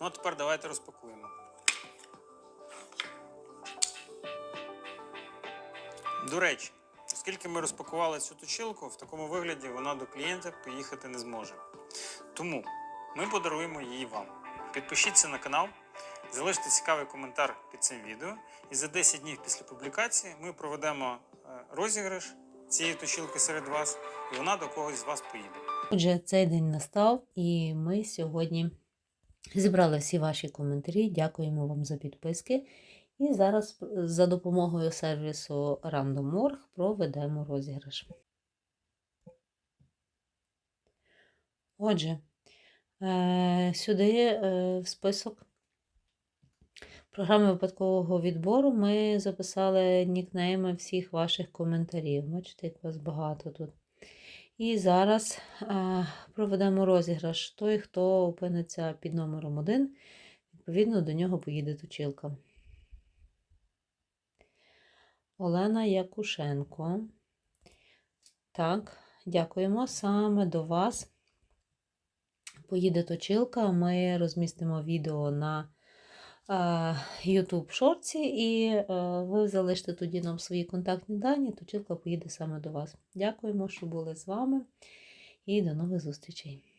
Ну а тепер давайте розпакуємо. До речі, оскільки ми розпакували цю точилку, в такому вигляді вона до клієнта поїхати не зможе. Тому ми подаруємо її вам. Підпишіться на канал, залиште цікавий коментар під цим відео, і за 10 днів після публікації ми проведемо е, розіграш цієї точилки серед вас, і вона до когось з вас поїде. Отже, цей день настав, і ми сьогодні зібрали всі ваші коментарі. Дякуємо вам за підписки. І зараз за допомогою сервісу Random.org проведемо розіграш. Отже, е, сюди е, в список програми випадкового відбору ми записали нікнейми всіх ваших коментарів. Бачите, як вас багато тут. І зараз е, проведемо розіграш. Той, хто опиниться під номером 1, відповідно, до нього поїде точилка. Олена Якушенко. Так, дякуємо. Саме до вас поїде точилка. Ми розмістимо відео на YouTube шорці, і ви залишите тоді нам свої контактні дані. Точилка поїде саме до вас. Дякуємо, що були з вами, і до нових зустрічей.